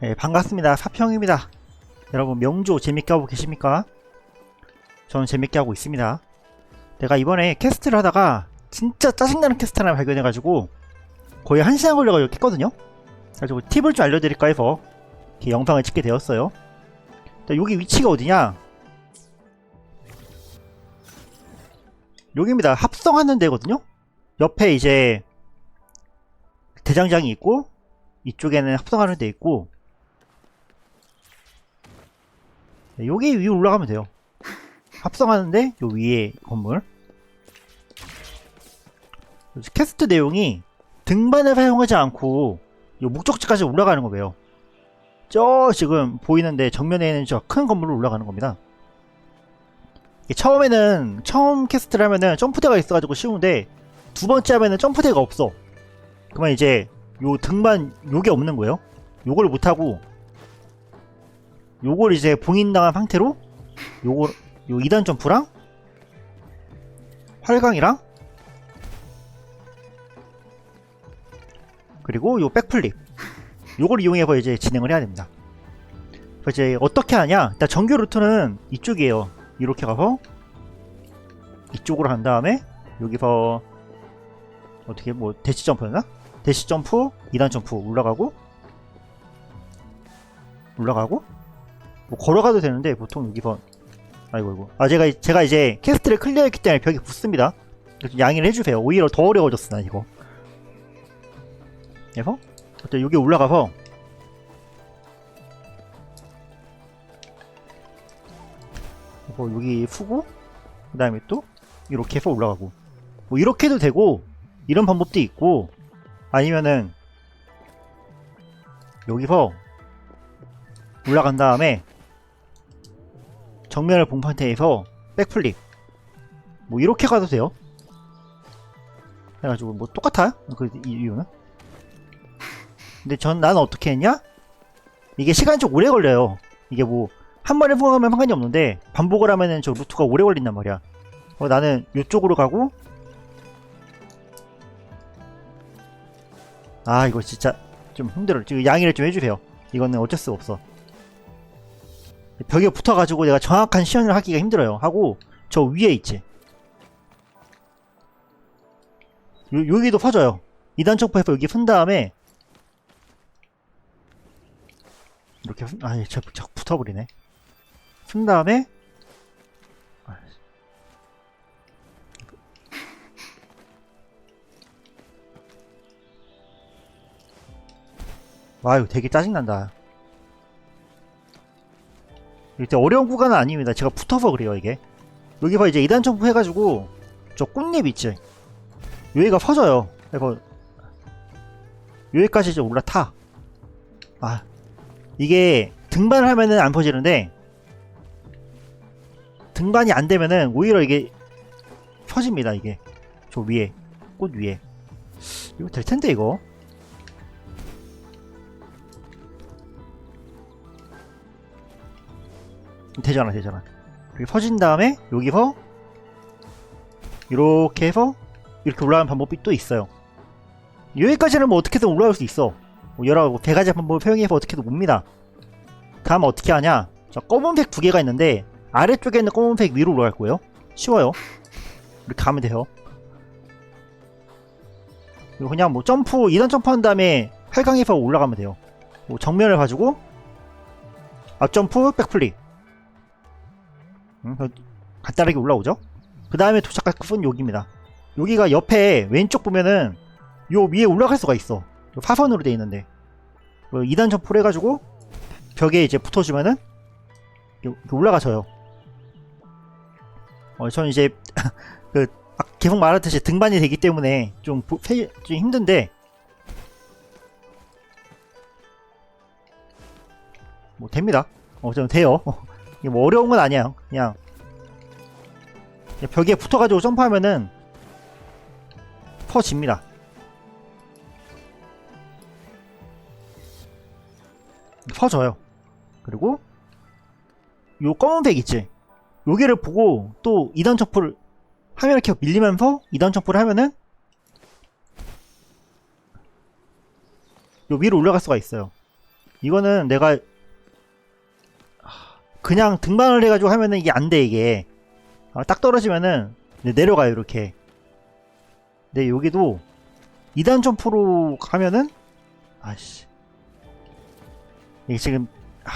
네, 반갑습니다. 사평입니다. 여러분 명조 재밌게 하고 계십니까? 저는 재밌게 하고 있습니다. 내가 이번에 캐스트를 하다가 진짜 짜증나는 캐스트 하나 발견해가지고 거의 한 시간 걸려가지고 이렇게 했거든요? 그래가지고 팁을 좀 알려드릴까 해서 이렇게 영상을 찍게 되었어요. 자, 여기 위치가 어디냐? 여기입니다. 합성하는 데거든요? 옆에 이제 대장장이 있고 이쪽에는 합성하는 데 있고 네, 여기 위로 올라가면 돼요. 합성하는데 요 위에 건물. 캐스트 내용이 등반을 사용하지 않고 요 목적지까지 올라가는 거예요. 저 지금 보이는데 정면에 있는 저 큰 건물로 올라가는 겁니다. 처음에는 처음 캐스트를 하면은 점프대가 있어가지고 쉬운데 두 번째 하면은 점프대가 없어. 그러면 이제 요 등반 요게 없는 거예요. 요걸 못하고 요걸 이제 봉인당한 상태로 요걸 요 2단 점프랑 활강이랑 그리고 요 백플립 요걸 이용해서 이제 진행을 해야 됩니다. 이제 어떻게 하냐? 일단 정규 루트는 이쪽이에요. 이렇게 가서 이쪽으로 간 다음에 여기서 어떻게 뭐 대시 점프였나? 대시 점프, 2단 점프 올라가고 올라가고 뭐 걸어가도 되는데 보통 여기서 아이고 이고 아 제가 제가 이제 캐스트를 클리어했기 때문에 벽에 붙습니다. 양해를 해주세요. 오히려 더 어려워졌어 난 이거. 그래서 어때 여기 올라가서 뭐 여기 푸고 그 다음에 또 이렇게 해서 올라가고 뭐 이렇게 해도 되고 이런 방법도 있고 아니면은 여기서 올라간 다음에 정면을 본 상태에서 백플립 뭐 이렇게 가도 돼요? 그래가지고 뭐 똑같아요 그 이- 이유는? 근데 전 나는 어떻게 했냐? 이게 시간이 좀 오래 걸려요. 이게 뭐 한 번에 funk하면 상관이 없는데 반복을 하면은 저 루트가 오래 걸린단 말이야. 어, 나는 이쪽으로 가고 아 이거 진짜 좀 힘들어. 지금 양해를 좀 해주세요. 이거는 어쩔 수 없어 벽에 붙어가지고 내가 정확한 시연을 하기가 힘들어요. 하고 저 위에 있지. 요, 여기도 퍼져요. 2단 점프해서 여기 푼 다음에 이렇게 푼- 아니 저, 저 붙어버리네. 푼 다음에 와 이거 되게 짜증난다 이때 어려운 구간은 아닙니다. 제가 붙어서 그래요 이게. 여기 봐 이제 2단 점프 해가지고 저 꽃잎 있지? 여기가 퍼져요. 그래서 여기까지 이제 올라타. 아 이게 등반을 하면은 안 퍼지는데 등반이 안 되면은 오히려 이게 펴집니다 이게. 저 위에 꽃 위에. 이거 될 텐데 이거 되잖아 되잖아. 여기 퍼진 다음에 여기서 이렇게 해서 이렇게 올라가는 방법이 또 있어요. 여기까지는 뭐 어떻게든 올라갈 수 있어. 뭐 여러 뭐 배가지 방법을 사용해서 어떻게든 옵니다. 다음 어떻게 하냐? 자 검은색 두 개가 있는데 아래쪽에 있는 검은색 위로 올라갈 거예요. 쉬워요. 이렇게 가면 돼요. 그리고 그냥 뭐 점프 2단 점프 한 다음에 활강해서 올라가면 돼요. 뭐 정면을 봐주고 앞점프 백플립 음, 그 간단하게 올라오죠? 그 다음에 도착할 곳은 여기입니다. 여기가 옆에 왼쪽 보면은 요 위에 올라갈 수가 있어. 요 사선으로 돼 있는데. 2단 점프를 해가지고 벽에 이제 붙어주면은 올라가져요. 어, 저는 이제 그 아, 계속 말했듯이 등반이 되기 때문에 좀, 보- fe- 좀 힘든데 뭐 됩니다. 어 좀 돼요 이게 뭐 어려운 건 아니에요 그냥. 그냥 벽에 붙어가지고 점프하면은 퍼집니다. 퍼져요. 그리고 요 검은색 있지? 여기를 보고 또 2단 점프를 하면 이렇게 밀리면서 2단 점프를 하면은 요 위로 올라갈 수가 있어요. 이거는 내가 그냥 등반을 해가지고 하면은 이게 안 돼 이게. 아, 딱 떨어지면은 내려가요 이렇게. 근데 여기도 2단 점프로 가면은 아씨. 이게 지금 아,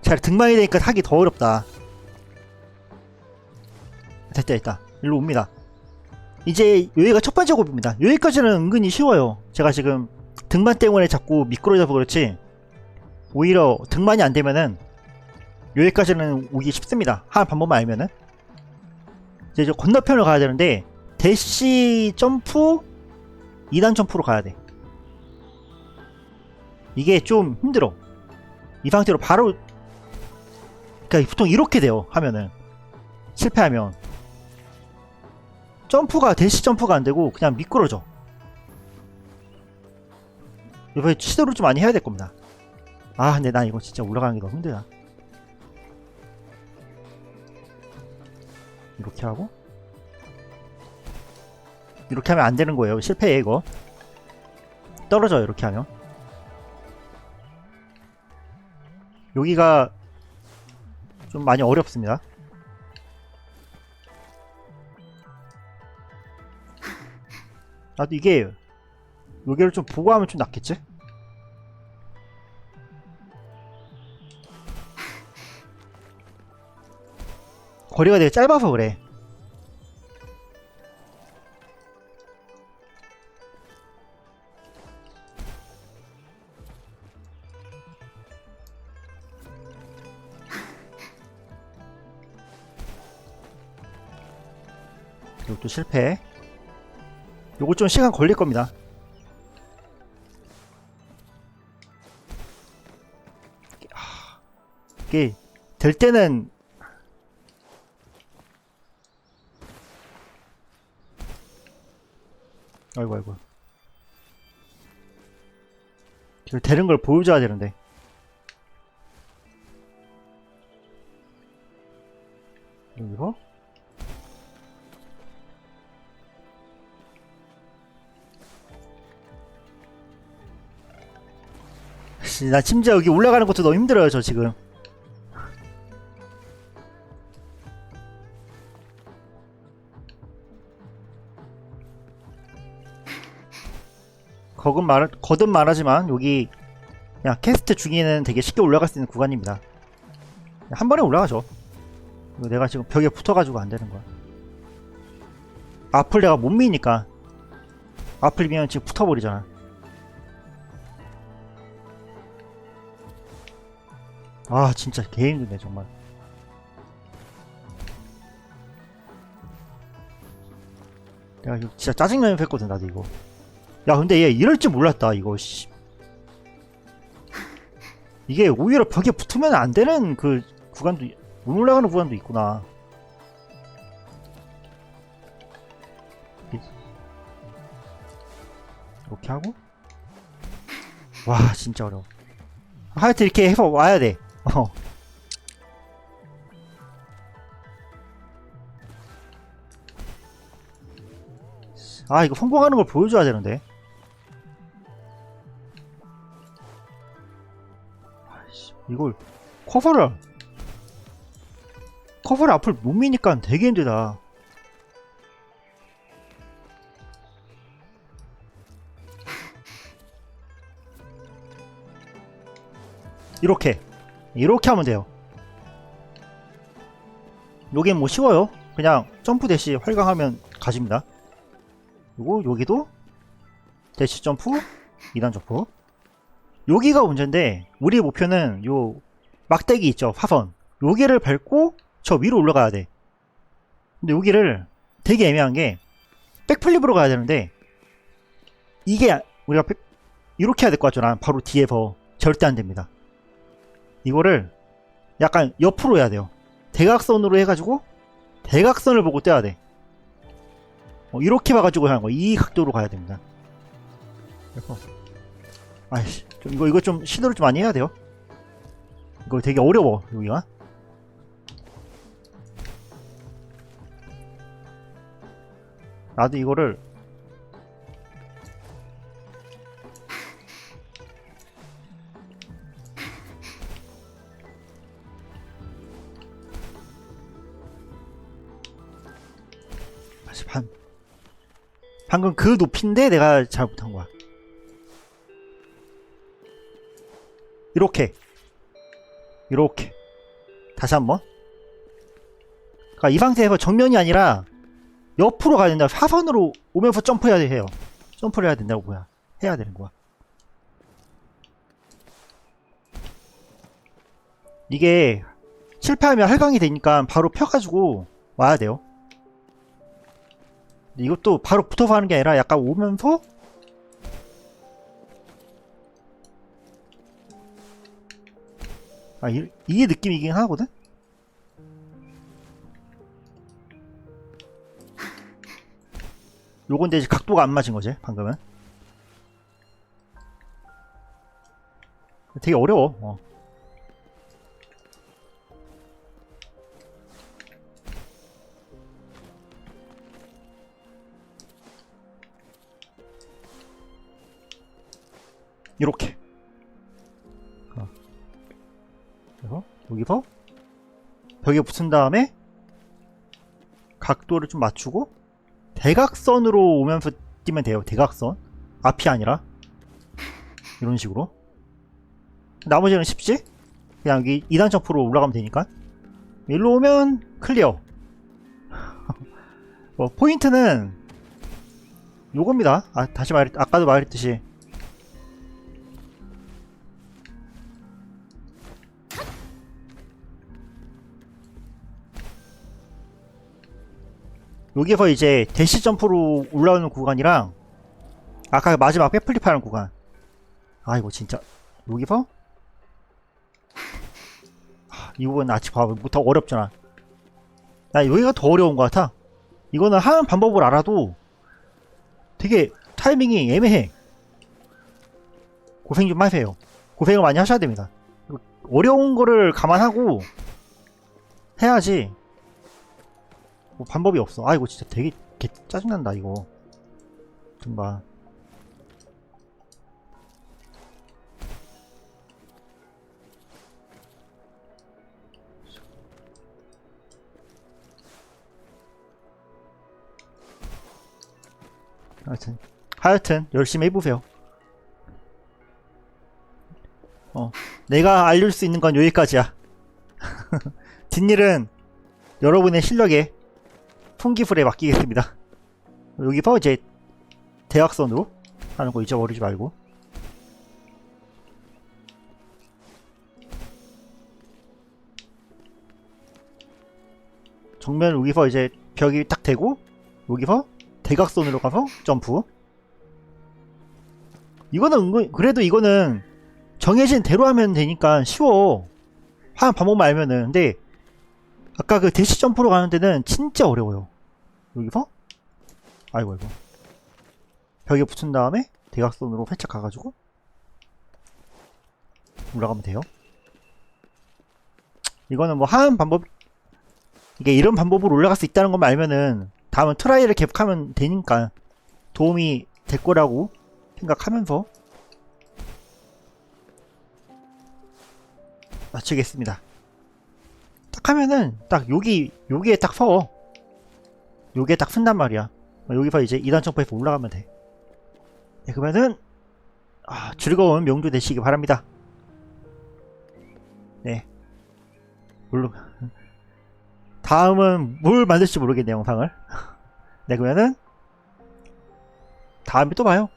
잘 등반이 되니까 하기 더 어렵다. 됐다 됐다. 일로 옵니다. 이제 여기가 첫 번째 곱입니다. 여기까지는 은근히 쉬워요. 제가 지금 등반 때문에 자꾸 미끄러져서 그렇지 오히려 등반이 안 되면은 여기까지는 오기 쉽습니다. 한 방법만 알면은 이제 저 건너편을 가야 되는데 대시 점프 2단 점프로 가야 돼. 이게 좀 힘들어. 이 상태로 바로 그러니까 보통 이렇게 돼요. 하면은 실패하면 점프가 대시 점프가 안 되고 그냥 미끄러져. 이번에 시도를 좀 많이 해야 될 겁니다. 아 근데 난 이거 진짜 올라가는 게 너무 힘들다 이렇게 하고? 이렇게 하면 안 되는 거예요. 실패해 이거. 떨어져요 이렇게 하면. 여기가 좀 많이 어렵습니다. 나도 이게 여기를 좀 보고 하면 좀 낫겠지? 거리가 되게 짧아서 그래. 이것도 실패. 요거 좀 시간 걸릴 겁니다. 아, 이게 될 때는 아이고 아이고. 이거 되는 걸 보여줘야 되는데. 여기서 씨, 나 심지어 여기 올라가는 것도 너무 힘들어요 저 지금 거듭 말 거듭 말하지만 여기 그냥 캐스트 중에는 되게 쉽게 올라갈 수 있는 구간입니다. 한 번에 올라가죠. 내가 지금 벽에 붙어가지고 안 되는 거야. 앞을 내가 못 미니까 앞을 미면 지금 붙어버리잖아. 아 진짜 개 힘드네 정말. 내가 이거 진짜 짜증나면 했거든 나도 이거. 야 근데 얘 이럴 줄 몰랐다 이거 씨. 이게 오히려 벽에 붙으면 안 되는 그 구간도 못 올라가는 구간도 있구나. 이렇게 하고? 와 진짜 어려워. 하여튼 이렇게 해서 와야 돼. 어. 아 이거 성공하는 걸 보여줘야 되는데 이걸 커버를 커버를 앞을 못 미니까 되게 힘들다. 이렇게 이렇게 하면 돼요. 요게 뭐 쉬워요? 그냥 점프 대시 활강하면 가집니다. 그리고 여기도 대시 점프 2단 점프 여기가 문제인데 우리의 목표는 요 막대기 있죠 화선. 여기를 밟고 저 위로 올라가야 돼. 근데 여기를 되게 애매한 게 백플립으로 가야 되는데 이게 우리가 백- 이렇게 해야 될 것 같죠 난 바로 뒤에서. 절대 안 됩니다. 이거를 약간 옆으로 해야 돼요. 대각선으로 해가지고 대각선을 보고 떼야 돼. 어, 이렇게 봐가지고 하는 거. 이 각도로 가야 됩니다. 그래서 아이씨 좀 이거 이거 좀 시도를 좀 많이 해야 돼요. 이거 되게 어려워 여기가. 나도 이거를 방, 방금 그 높이인데 내가 잘 못한 거야. 이렇게. 이렇게. 다시 한번. 그러니까 이 상태에서 정면이 아니라 옆으로 가야 된다. 사선으로 오면서 점프해야 해요. 점프를 해야 된다고 뭐야. 해야 되는 거야. 이게 실패하면 할강이 되니까 바로 펴가지고 와야 돼요. 이것도 바로 붙어서 하는 게 아니라 약간 오면서 아 이, 이게 느낌이긴 하거든? 요건데 이제 각도가 안 맞은 거지 방금은. 되게 어려워 어. 이렇게 여기서 벽에 붙은 다음에 각도를 좀 맞추고 대각선으로 오면서 뛰면 돼요 대각선. 앞이 아니라. 이런 식으로. 나머지는 쉽지? 그냥 여기 2단 점프로 올라가면 되니까. 일로 오면 클리어. 뭐 포인트는 요겁니다. 아 다시 말 아까도 말했듯이 여기서 이제 대시 점프로 올라오는 구간이랑 아까 마지막 백플립 하는 구간. 아 이거 진짜. 여기서? 하, 이건 아직 봐봐. 못하고 어렵잖아. 나 여기가 더 어려운 것 같아. 이거는 하는 방법을 알아도 되게 타이밍이 애매해. 고생 좀 하세요. 고생을 많이 하셔야 됩니다. 어려운 거를 감안하고 해야지 뭐 방법이 없어. 아 이거 진짜 되게 개 짜증난다 이거. 좀 봐. 하여튼 하여튼 열심히 해보세요. 어 내가 알릴 수 있는 건 여기까지야. 뒷일은 여러분의 실력에 풍기풀에 맡기겠습니다. 여기서 이제 대각선으로 하는 거 잊어버리지 말고. 정면 여기서 이제 벽이 딱 대고 여기서 대각선으로 가서 점프. 이거는 은근 그래도 이거는 정해진 대로 하면 되니까 쉬워. 하는 방법만 알면은. 근데 아까 그 대시 점프로 가는 데는 진짜 어려워요. 여기서 아이고 아이고 벽에 붙은 다음에 대각선으로 살짝 가가지고 올라가면 돼요. 이거는 뭐 하는 방법 이게 이런 방법으로 올라갈 수 있다는 것만 알면은 다음은 트라이를 계속하면 되니까 도움이 될 거라고 생각하면서 마치겠습니다. 딱 하면은 딱 여기 여기에 딱 서. 여기에 딱 쓴단 말이야. 여기서 이제 2단 점프해서 올라가면 돼. 네, 그러면은 아, 즐거운 명주 되시기 바랍니다. 네. 물론 다음은 뭘 만들지 모르겠네 영상을. 네 그러면은 다음에 또 봐요.